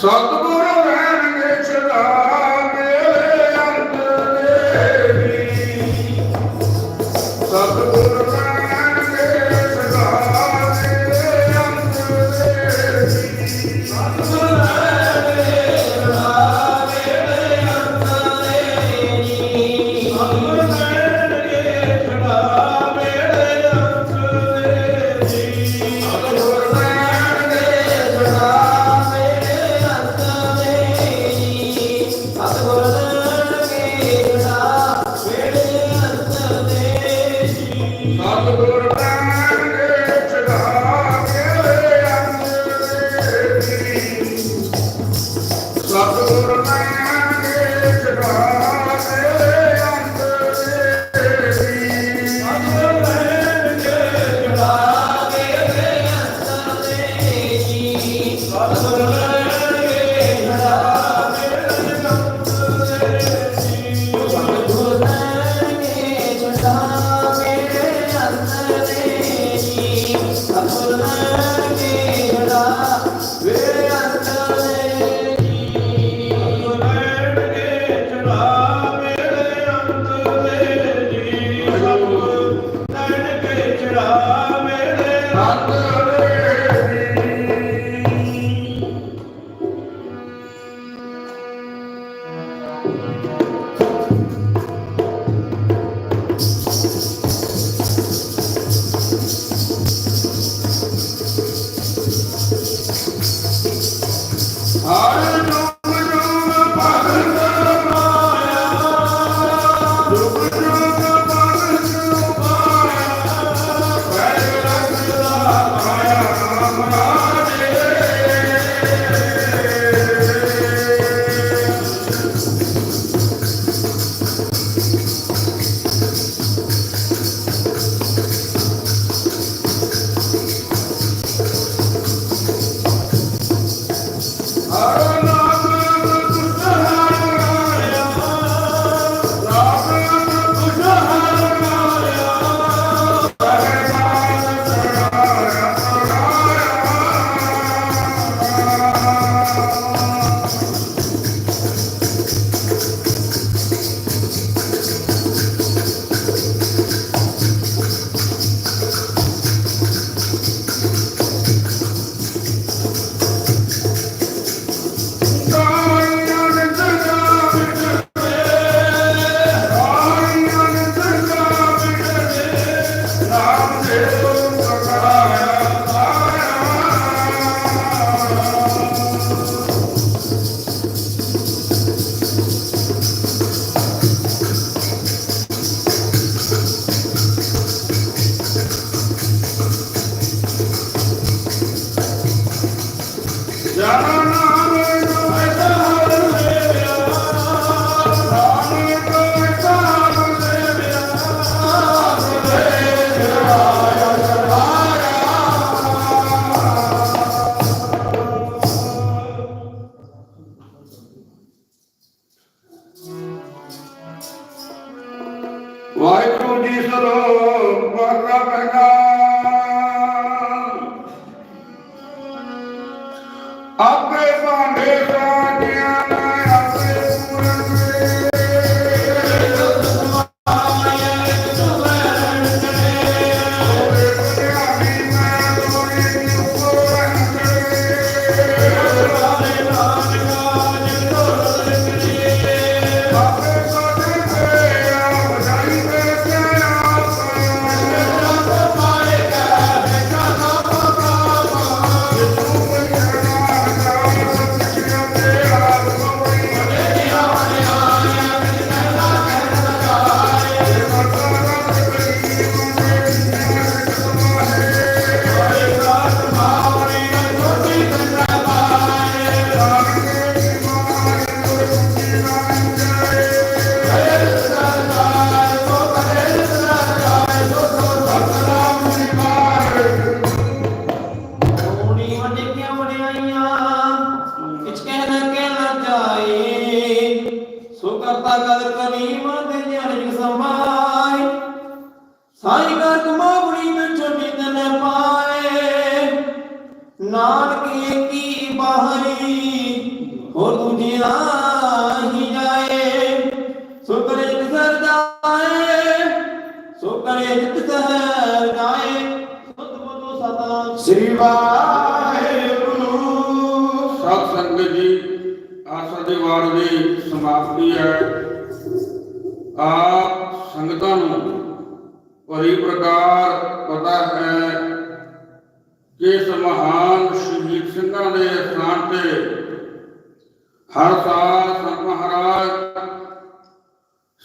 ਸਤਿਗੁਰੂ ਸਤਿਗੁਰ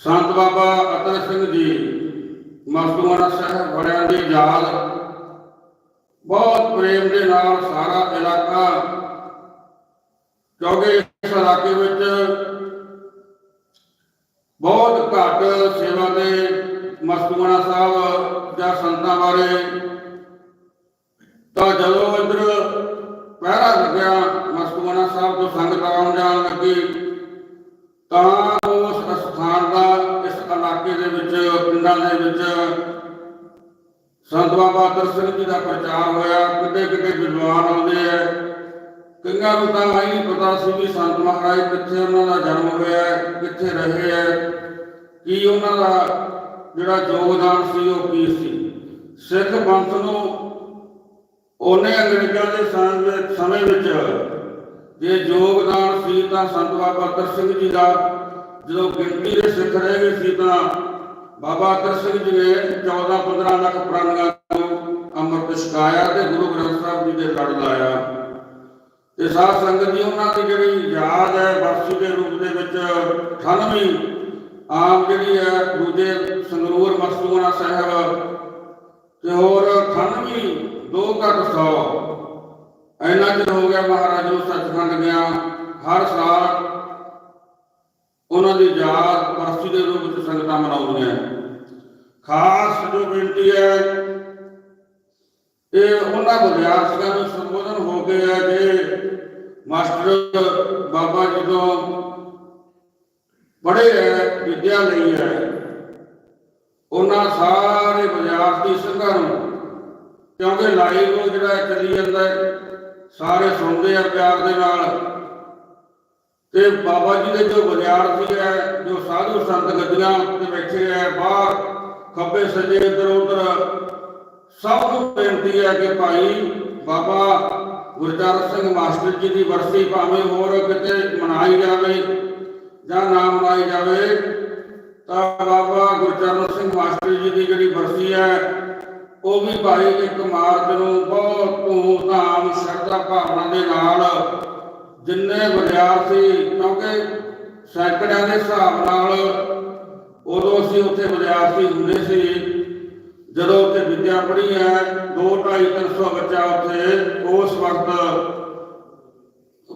ਸੰਤ ਬਾਬਾ ਅਤਰ ਸਿੰਘ ਜੀ ਮਸਤੂਆਣਾ ਸਾਹਿਬ ਬੜਿਆਂ ਦੀ ਯਾਦ ਬਹੁਤ ਪ੍ਰੇਮ ਦੇ ਨਾਲ ਸਾਰਾ ਇਲਾਕਾ ਕਿਉਂਕਿ ਇਸ ਇਲਾਕੇ ਵਿੱਚ ਬਹੁਤ ਘੱਟ ਸੇਵਾ ਦੇ ਮਸਤੂਆਣਾ ਸਾਹਿਬ ਜਾਂ ਸੰਤਾਂ ਬਾਰੇ। ਤਾਂ ਜਦੋਂ ਇੱਧਰ ਪਹਿਰਾ ਲੱਗਿਆ ਮਸਤੂਆਣਾ ਸਾਹਿਬ ਤੋਂ ਸੰਗਤ ਆਉਣ ਜਾਣ ਲੱਗੀ, ਤਾਂ ਇਲਾਕੇ ਦੇ ਵਿੱਚ, ਪਿੰਡਾਂ ਦੇ ਵਿੱਚ ਸੰਤ ਬਾਬਾ ਅਤਰ ਜੀ ਦਾ ਪ੍ਰਚਾਰ ਹੋਇਆ। ਕਿਤੇ ਕਿਤੇ ਵਿਦਵਾਨ ਆਉਂਦੇ ਐ ਕਈਆਂ ਨੂੰ ਤਾਂ ਇਹ ਨਹੀਂ ਪਤਾ ਸੀ ਵੀ ਸੰਤ ਮਹਾਰਾਜ ਕਿੱਥੇ ਉਹਨਾਂ ਦਾ ਜਨਮ ਹੋਇਆ ਕਿੱਥੇ ਰਹੇ ਐ ਕੀ ਉਹਨਾਂ ਦਾ ਜਿਹੜਾ ਯੋਗਦਾਨ ਸੀ ਉਹ ਕੀ ਸੀ। ਸਿੱਖ ਪੰਥ ਨੂੰ ਉਹਨੇ ਅੰਗਰੇਜ਼ਾਂ ਦੇ ਸਮੇਂ- ਵਿੱਚ ਜੇ ਯੋਗਦਾਨ ਸੀ ਤਾਂ ਸੰਤ ਬਾਬਾ ਅਤਰ ਸਿੰਘ ਜੀ ਦਾ ਜਦੋਂ ਗਿਣਤੀ ਦੇ ਸਿੱਖ ਰਹਿ ਗਏ ਸੀ ਤਾਂ ਬਾਬਾ ਅਤਰ ਸਿੰਘ ਜੀ ਨੇ 14 15 ਲੱਖ ਪ੍ਰਾਣੀਆਂ ਨੂੰ ਅੰਮ੍ਰਿਤ ਛਕਾਇਆ ਤੇ ਗੁਰੂ ਗ੍ਰੰਥ ਸਾਹਿਬ ਜੀ ਦੇ ਲੜ ਲਾਇਆ। ਤੇ ਸਾਧ ਸੰਗਤ ਜੀ, ਉਹਨਾਂ ਦੀ ਜਿਹੜੀ ਯਾਦ ਹੈ ਬਰਸੀ ਦੇ ਰੂਪ ਦੇ ਵਿੱਚ 98 ਆਮ ਜਿਹੜੀ ਹੈ ਦੂਜੇ ਸੰਗਰੂਰ ਮਸਤੂਆਣਾ ਸਾਹਿਬ ਤੇ ਹੋਰ 98 ਦੋ ਘੱਟ 100 ਇੰਨਾ ਚਿਰ ਹੋ ਗਿਆ ਮਹਾਰਾਜ ਨੂੰ ਸੱਚਖੰਡ ਗਿਆ। ਹਰ ਸਾਲ ਉਹਨਾਂ ਦੀ ਯਾਦ ਬਰਸੀ ਦੇ ਰੂਪ ਵਿੱਚ ਸੰਗਤਾਂ ਮਨਾਉਂਦੀਆਂ ਖਾਸ ਜੋ ਬੇਨਤੀ ਹੈ ਇਹ ਉਹਨਾਂ ਵਿਦਿਆਰਥੀਆਂ ਨੂੰ ਸੰਬੋਧਨ ਹੋ ਕੇ ਹੈ ਕਿ ਮਾਸਟਰ ਬਾਬਾ ਜੀ ਤੋਂ ਪੜ੍ਹੇ ਹੈ ਵਿਦਿਆ ਲਈ ਹੈ ਉਹਨਾਂ ਸਾਰੇ ਵਿਦਿਆਰਥੀ ਸਿੰਘਾਂ ਨੂੰ ਕਿਉਂਕਿ ਲਾਈਵ ਜਿਹੜਾ ਚੱਲੀ ਜਾਂਦਾ ਹੈ, ਸਾਰੇ ਸੁਣਦੇ ਆ ਪਿਆਰ ਦੇ ਨਾਲ। ਤੇ ਬਾਬਾ ਜੀ ਦੇ ਜੋ ਵਿਦਿਆਰਥੀ ਹੈ ਜੋ ਸਾਧੂ ਸੰਤ ਗੱਦੀਆਂ ਤੇ ਬੈਠੇ ਹੈ ਬਾਹਰ ਖੱਬੇ ਸੱਜੇ ਇੱਧਰ ਉੱਧਰ, ਸਭ ਨੂੰ ਬੇਨਤੀ ਹੈ ਕਿ ਭਾਈ ਬਾਬਾ ਗੁਰਚਰਨ ਸਿੰਘ ਮਾਸਟਰ ਜੀ ਦੀ ਵਰਸੀ ਭਾਵੇਂ ਹੋਰ ਕਿਤੇ ਮਨਾਈ ਜਾਵੇ ਜਾਂ ਨਾ ਮਨਾਈ ਜਾਵੇ, ਤਾਂ ਬਾਬਾ ਗੁਰਚਰਨ ਸਿੰਘ ਮਾਸਟਰ ਜੀ ਦੀ ਜਿਹੜੀ ਵਰਸੀ ਹੈ, ਉਹ ਵੀ ਭਾਈ ਇੱਕ ਮਾਰਚ ਨੂੰ ਬਹੁਤ ਧੂਮ-ਧਾਮ ਸ਼ਰਧਾ ਭਾਵਨਾ ਦੇ ਨਾਲ ਜਿੰਨੇ ਵਿਦਿਆਰਥੀ ਕਿਉਂਕਿ ਸੈਂਕੜਿਆਂ ਦੇ ਹਿਸਾਬ ਨਾਲ ਉਦੋਂ ਅਸੀਂ ਉੱਥੇ ਵਿਦਿਆਰਥੀ ਹੁੰਦੇ ਸੀ। ਜਦੋਂ ਉੱਥੇ ਵਿਦਿਆ ਪੜ੍ਹੀ ਹੈ 2 2.5 300 ਬੱਚਾ ਉੱਥੇ ਉਸ ਵਕਤ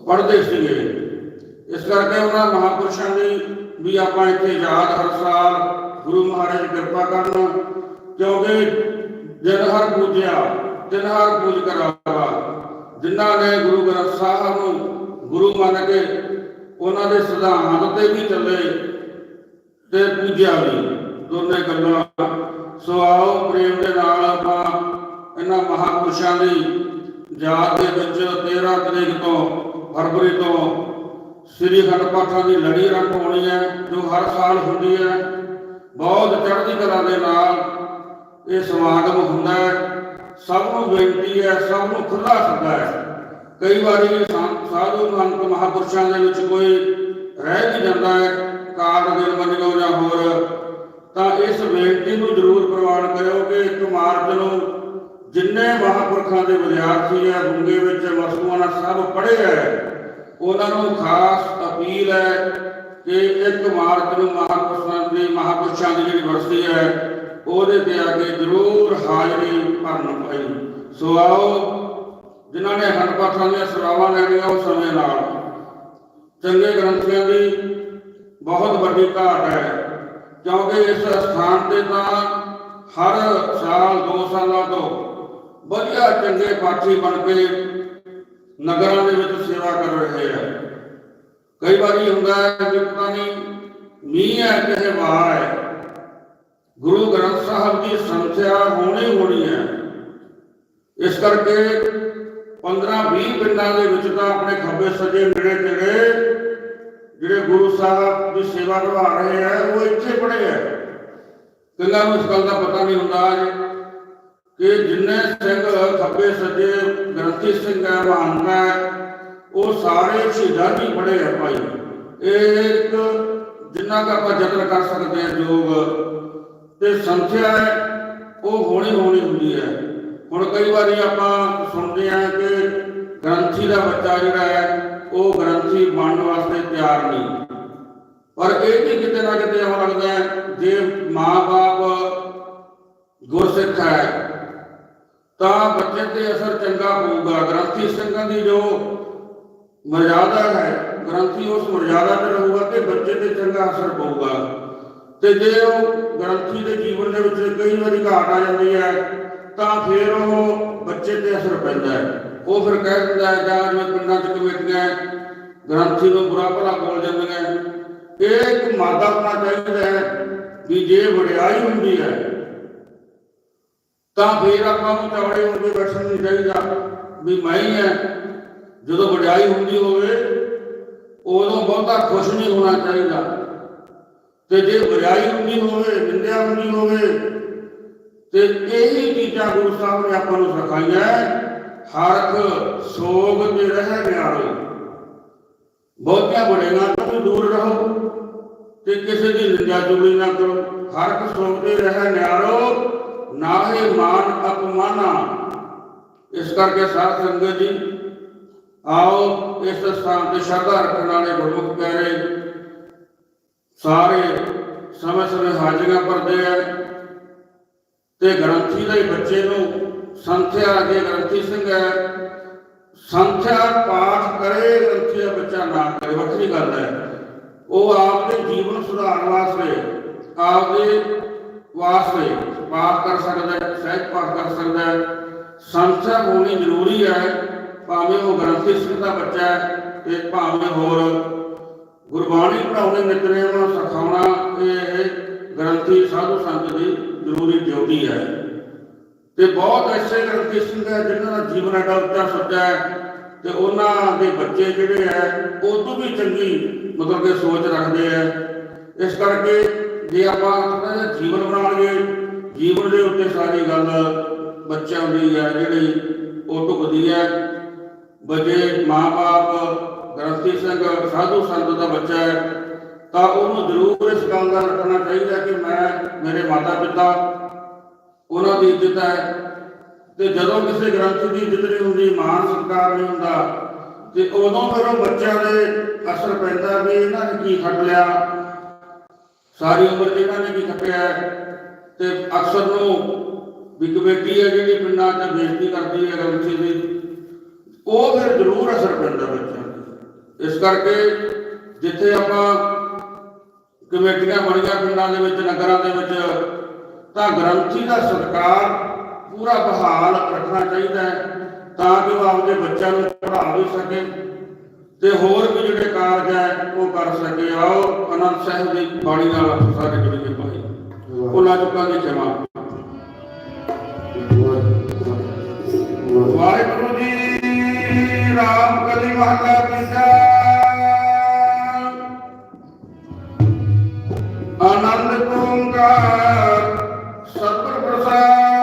ਪੜ੍ਹਦੇ ਸੀਗੇ। ਇਸ ਕਰਕੇ ਉਹਨਾਂ ਮਹਾਪੁਰਸ਼ਾਂ ਦੀ ਵੀ ਆਪਾਂ ਇੱਥੇ ਯਾਦ ਹਰ ਸਾਲ ਗੁਰੂ ਮਹਾਰਾਜ ਕਿਰਪਾ ਕਰਨ, ਕਿਉਂਕਿ ਦਿਨ ਹਰ ਪੂਜਿਆ, ਦਿਨ ਹਰ ਪੂਜ ਕਰਾਵਾ, ਜਿਨ੍ਹਾਂ ਨੇ ਗੁਰੂ ਗ੍ਰੰਥ ਸਾਹਿਬ ਨੂੰ ਗੁਰੂ ਮੰਨ ਕੇ ਉਹਨਾਂ ਦੇ ਸਿਧਾਂਤ ਤੇ ਵੀ ਚੱਲੇ ਤੇ ਪੂਜਿਆ ਵੀ। ਦੋਨੇ ਗੱਲਾਂ ਸੋ ਆਓ ਪ੍ਰੇਮ ਦੇ ਨਾਲ ਆਪਾਂ ਇਹਨਾਂ ਮਹਾਪੁਰਸ਼ਾਂ ਦੀ ਯਾਦ ਦੇ ਵਿੱਚ 13 ਤਰੀਕ ਤੋਂ ਫਰਵਰੀ ਤੋਂ ਸ੍ਰੀ ਅਖੰਡ ਪਾਠਾਂ ਦੀ ਲੜੀ ਆਰੰਭ ਹੋਣੀ ਹੈ, ਜੋ ਹਰ ਸਾਲ ਹੁੰਦੀ ਹੈ। ਬਹੁਤ ਚੜ੍ਹਦੀ ਕਲਾ ਦੇ ਨਾਲ ਇਹ ਸਮਾਗਮ ਹੁੰਦਾ ਹੈ। ਸਭ ਨੂੰ ਬੇਨਤੀ ਹੈ, ਸਭ ਨੂੰ ਖੁੱਲਾ ਸੱਦਾ ਹੈ। ਕਈ ਵਾਰੀ ਸਾਧੂ ਮੰਤ ਮਹਾਪੁਰਸ਼ਾਂ ਦੇ ਵਿੱਚ ਕੋਈ ਰਹਿ ਵੀ ਜਾਂਦਾ ਹੈ, ਕਾਰਡ ਦੇ ਵਜੋਂ ਜਾਂ ਹੋਰ, ਤਾਂ ਇਸ ਬੇਨਤੀ ਨੂੰ ਜ਼ਰੂਰ ਪ੍ਰਵਾਨ ਕਰਿਓ ਕਿ 1 ਮਾਰਚ ਨੂੰ ਜਿੰਨੇ ਮਹਾਪੁਰਖਾਂ ਦੇ ਵਿਦਿਆਰਥੀ ਹੈ ਗੁੰਗੇ ਵਿੱਚ ਮਸੂਆਨਾ ਸਭ ਪੜ੍ਹੇ ਹੈ, ਉਹਨਾਂ ਨੂੰ ਖਾਸ ਅਪੀਲ ਹੈ ਕਿ 1 ਮਾਰਚ ਨੂੰ ਮਹਾਪੁਰਸ਼ਾਂ ਦੀ ਮਹਾਪੁਰਸ਼ਾਂ ਦੀ ਜਿਹੜੀ ਵਰਸੀ ਹੈ, ਉਹਦੇ ਤੇ ਆ ਕੇ ਜ਼ਰੂਰ ਹਾਜ਼ਰੀ ਭਰਨ ਪਈ। ਸੋ ਆਓ ਜਿਨ੍ਹਾਂ ਨੇ ਅਖੰਡ ਪਾਠਾਂ ਦੀਆਂ ਸੇਵਾਵਾਂ ਲੈਣੀਆਂ ਉਸ ਸਮੇਂ ਨਾਲ। ਚੰਗੇ ਗ੍ਰੰਥੀਆਂ ਦੀ ਬਹੁਤ ਵੱਡੀ ਘਾਟ ਹੈ, ਕਿਉਂਕਿ ਇਸ ਸਥਾਨ ਤੇ ਤਾਂ ਹਰ ਸਾਲ ਦੋ ਸਾਲਾਂ ਤੋਂ ਵਧੀਆ ਚੰਗੇ ਪਾਠੀ ਬਣ ਕੇ ਨਗਰਾਂ ਦੇ ਵਿੱਚ ਸੇਵਾ ਕਰ ਰਹੇ ਹੈ। ਕਈ ਵਾਰੀ ਹੁੰਦਾ ਹੈ ਕਿ ਪਤਾ ਨਹੀਂ ਮੀਂਹ ਹੈ ਕਿਸੇ ਵਾਰ ਹੈ। ਗੁਰੂ ਗ੍ਰੰਥ ਸਾਹਿਬ ਦੀ ਸੰਖਿਆ ਹੋਣੀ ਹੋਣੀ ਹੈ। ਇਸ ਕਰਕੇ 15 20 ਪਿੰਡਾਂ ਦੇ ਵਿੱਚ ਤਾਂ ਆਪਣੇ ਖੱਬੇ ਸੱਜੇ ਨੇੜੇ ਤੇੜੇ ਜਿਹੜੇ ਗੁਰੂ ਸਾਹਿਬ ਦੀ ਸੇਵਾ ਨਿਭਾ ਰਹੇ ਆ, ਉਹ ਇੱਥੇ ਪੜੇ ਆ। ਕਈਆਂ ਨੂੰ ਇਸ ਗੱਲ ਦਾ ਪਤਾ ਨਹੀਂ ਹੁੰਦਾ ਕਿ ਜਿੰਨੇ ਸਿੰਘ ਖੱਬੇ ਸੱਜੇ ਗ੍ਰੰਥੀ ਸਿੰਘ ਹੈ ਮਹੰਤ ਹੈ, ਉਹ ਸਾਰੇ ਸ਼ਹੀਦਾਂ ਦੀ ਪੜੇ ਆ ਭਾਈ। ਇਹ ਇੱਕ ਜਿੰਨਾ ਕੁ ਆਪਾਂ ਯਤਨ ਕਰ ਸਕਦੇ ਹਾਂ ਯੋਗ ਤੇ ਸੰਖਿਆ ਉਹ ਹੋਣੀ ਹੋਣੀ ਹੁੰਦੀ ਹੈ। ਹੁਣ ਕਈ ਵਾਰੀ ਆਪਾਂ ਸੁਣਦੇ ਹਾਂ ਕਿ ਗ੍ਰੰਥੀ ਦਾ ਬੱਚਾ ਜਿਹੜਾ ਹੈ, ਉਹ ਗ੍ਰੰਥੀ ਬਣਨ ਵਾਸਤੇ ਤਿਆਰ ਨਹੀਂ। ਪਰ ਇਹ ਵੀ ਕਿਤੇ ਨਾ ਕਿਤੇ ਹੋ ਲੱਗਦਾ ਹੈ, ਜੇ ਮਾਂ-ਬਾਪ ਗੁਰਸਿੱਖ ਹੈ, ਤਾਂ ਬੱਚੇ ਤੇ ਅਸਰ ਚੰਗਾ ਪਊਗਾ। ਗ੍ਰੰਥੀ ਸਿੰਘਾਂ ਦੀ ਜੋ ਮਰਜ਼ਾਦਾ ਹੈ, ਗ੍ਰੰਥੀ ਉਸ ਮਰਜ਼ਾਦਾ ਤੇ ਰਹੂਗਾ ਤੇ ਬੱਚੇ ਤੇ ਚੰਗਾ ਅਸਰ ਪਊਗਾ। ਤੇ ਜੇ ਉਹ ਗ੍ਰੰਥੀ ਦੇ ਜੀਵਨ ਦੇ ਵਿੱਚ ਕਈ ਵਾਰੀ ਘਾਟ ਆ ਜਾਂਦੀ ਹੈ ਤਾਂ ਫਿਰ ਉਹ ਬੱਚੇ ਤੇ ਅਸਰ ਪੈਂਦਾ ਹੈ। ਉਹ ਫਿਰ ਕਹਿ ਦਿੰਦਾ ਹੈ, ਜਾਂ ਜਿਵੇਂ ਪਿੰਡਾਂ 'ਚ ਕਮੇਟੀਆਂ ਗ੍ਰੰਥੀ ਨੂੰ ਬੁਰਾ ਭਲਾ ਬੋਲ ਜਾਂਦੀਆਂ ਇਹ ਇੱਕ ਮਾਦਾ ਹੋਣਾ ਚਾਹੀਦਾ ਹੈ ਵੀ ਜੇ ਵਡਿਆਈ ਹੁੰਦੀ ਹੈ, ਤਾਂ ਫਿਰ ਆਪਾਂ ਨੂੰ ਚੌੜੇ ਹੋ ਕੇ ਬੈਠਣ ਨਹੀਂ ਚਾਹੀਦਾ ਵੀ ਮੈਂ ਹੀ ਹੈ। ਜਦੋਂ ਵਡਿਆਈ ਹੁੰਦੀ ਹੋਵੇ, ਉਦੋਂ ਬਹੁਤਾ ਖੁਸ਼ ਨਹੀਂ ਹੋਣਾ ਚਾਹੀਦਾ। ਤੇ ਜੇ ਵਡਿਆਈ ਹੁੰਦੀ ਹੋਵੇ ਨਿੰਦਿਆ ਹੁੰਦੀ ਹੋਵੇ ਤੇ ਇਹੀ ਚੀਜ਼ਾਂ ਗੁਰੂ ਸਾਹਿਬ ਨੇ ਆਪਾਂ ਨੂੰ ਸਿਖਾਈਆਂ ਹਰਖ ਸੋਗ ਤੇ ਰਹਿ ਨਿਆਰੋ ਬਹੁਤੀਆਂ ਬੜੇਗਾ ਤੋਂ ਦੂਰ ਰਹੋ। ਤੇ ਕਿਸੇ ਦੀ ਨਿੰਦਿਆ ਚੁਗਲੀ ਨਾ ਕਰੋ। ਹਰਖ ਸੋਗ ਤੇ ਰਹਿ ਨਿਆਰੋ ਨਾਹੇ ਮਾਨ ਅਪਮਾਨਾ। ਇਸ ਕਰਕੇ ਸਾਧ ਸੰਗਤ ਜੀ, ਆਓ ਇਸ ਸਥਾਨ ਤੇ ਸ਼ਰਧਾ ਰੱਖਣ ਵਾਲੇ ਗੁਰਮੁਖ ਪਿਆਰੇ, ਸਾਰੇ ਸਮੇਂ ਸਮੇਂ ਹਾਜ਼ਰੀਆਂ ਭਰਦੇ ਆ। ਤੇ ਗ੍ਰੰਥੀ ਦੇ ਬੱਚੇ ਨੂੰ ਸੰਥਿਆ ਦੇ ਗ੍ਰੰਥੀ ਸਿੰਘ ਹੈ। ਸੰਥਿਆ ਪਾਠ ਕਰੇ, ਗ੍ਰੰਥੀ ਦਾ ਬੱਚਾ ਨਾ ਕਰੇ, ਵੱਖਰੀ ਗੱਲ ਹੈ। ਉਹ ਆਪਦੇ ਜੀਵਨ ਸੁਧਾਰਨ ਵਾਸਤੇ, ਆਪਦੇ ਵਾਸਤੇ ਪਾਠ ਕਰ ਸਕਦਾ ਹੈ, ਸਹਿਜ ਪਾਠ ਕਰ ਸਕਦਾ ਹੈ। ਸੰਥਿਆ ਹੋਣੀ ਜ਼ਰੂਰੀ ਹੈ, ਭਾਵੇਂ ਉਹ ਗ੍ਰੰਥੀ ਸਿੰਘ ਦਾ ਬੱਚਾ ਹੈ ਤੇ ਭਾਵੇਂ ਹੋਰ। ਗੁਰਬਾਣੀ ਪੜਾਉਣੇ ਨਿਤਨੇਮ ਸਿਖਾਉਣਾ ਇਹ ਗ੍ਰੰਥੀ ਸਾਧੂ ਸੰਤ ਦੀ ਜ਼ਰੂਰੀ ਡਿਊਟੀ ਹੈ। ਤੇ ਬਹੁਤ ਐਸੇ ਗ੍ਰੰਥੀ ਹੈ ਜਿਨ੍ਹਾਂ ਦਾ ਜੀਵਨ ਐਡਾ ਉੱਚਾ ਸੱਚਾ ਹੈ ਤੇ ਉਹਨਾਂ ਦੇ ਬੱਚੇ ਜਿਹੜੇ ਹੈ ਉਹ ਤੋਂ ਵੀ ਚੰਗੀ ਮਤਲਬ ਕਿ ਸੋਚ ਰੱਖਦੇ ਆ ਇਸ ਕਰਕੇ ਜੇ ਆਪਾਂ ਥੋੜਾ ਜਿਹਾ ਜੀਵਨ ਬਣਾ ਲਈਏ, ਜੀਵਨ ਦੇ ਉੱਤੇ ਸਾਰੀ ਗੱਲ ਬੱਚਿਆਂ ਦੀ ਹੈ ਜਿਹੜੀ ਉਹ ਢੁਕਦੀ ਹੈ। ਬਜੇ ਮਾਂ-ਬਾਪ, ਗ੍ਰੰਥੀ ਸਿੰਘ, ਸਾਧੂ ਸੰਤ ਦਾ ਬੱਚਾ ਹੈ। ਤਾਂ ਉਹਨੂੰ ਜ਼ਰੂਰ ਇਸ ਗੱਲ ਦਾ ਰੱਖਣਾ ਚਾਹੀਦਾ ਕਿ ਮੈਂ, ਮੇਰੇ ਮਾਤਾ ਪਿਤਾ ਉਹਨਾਂ ਦੀ ਇੱਜ਼ਤ ਹੈ ਤੇ ਜਦੋਂ ਕਿਸੇ ਗ੍ਰੰਥ ਦੀ ਇੱਜ਼ਤ ਨਹੀਂ ਹੁੰਦੀ ਮਾਨ ਸਤਕਾਰ ਨਹੀਂ ਹੁੰਦਾ, ਤੇ ਉਦੋਂ ਫਿਰ ਉਹ ਬੱਚਿਆਂ ਦੇ ਅਸਰ ਪੈਂਦਾ ਵੀ ਇਹਨਾਂ ਨੇ ਕੀ ਖੱਟ ਲਿਆ, ਸਾਰੀ ਉਮਰ ਇਹਨਾਂ ਨੇ ਕੀ ਖੱਟਿਆ ਤੇ ਅਕਸਰ ਨੂੰ ਵੀ ਕਮੇਟੀ ਹੈ ਜਿਹੜੀ ਪਿੰਡਾਂ 'ਚ ਬੇਇੱਜ਼ਤੀ ਕਰਦੀ ਹੈ ਗ੍ਰੰਥੀ ਦੀ, ਉਹ ਫਿਰ ਜ਼ਰੂਰ ਅਸਰ ਪੈਂਦਾ ਬੱਚਿਆਂ ਤੇ। ਇਸ ਕਰਕੇ ਜਿੱਥੇ ਆਪਾਂ ਕਮੇਟੀਆਂ ਬਣੀਆਂ ਪਿੰਡਾਂ ਦੇ ਵਿੱਚ, ਨਗਰਾਂ ਦੇ ਵਿੱਚ, ਤਾਂ ਗ੍ਰੰਥੀ ਦਾ ਸਤਕਾਰ ਪੂਰਾ ਬਹਾਲ ਰੱਖਣਾ ਚਾਹੀਦਾ ਹੈ, ਤਾਂ ਕਿ ਉਹ ਆਪਣੇ ਬੱਚਿਆਂ ਨੂੰ ਪੜ੍ਹਾ ਵੀ ਸਕੇ ਤੇ ਹੋਰ ਵੀ ਜਿਹੜੇ ਕਾਰਜ ਹੈ, ਉਹ ਕਰ ਸਕੇ। ਆਓ ਅਨੰਦ ਸਾਹਿਬ ਦੀ ਬਾਣੀ ਨਾਲ ਸਾਡੇ ਜੁੜੀਏ ਭਾਈ। ਉਹਨਾਂ ਚੁੱਕਾਂ ਦੀ ਜਮਾ ਵਾਹਿਗੁਰੂ ਜੀ, ਰਾਮ ਕਲੀ ਮਹਲਾ ਪਿਤਾ ਆਨੰਦ ਓੰਕਾਰ ਸਤਿ ਪ੍ਰਸਾਦ।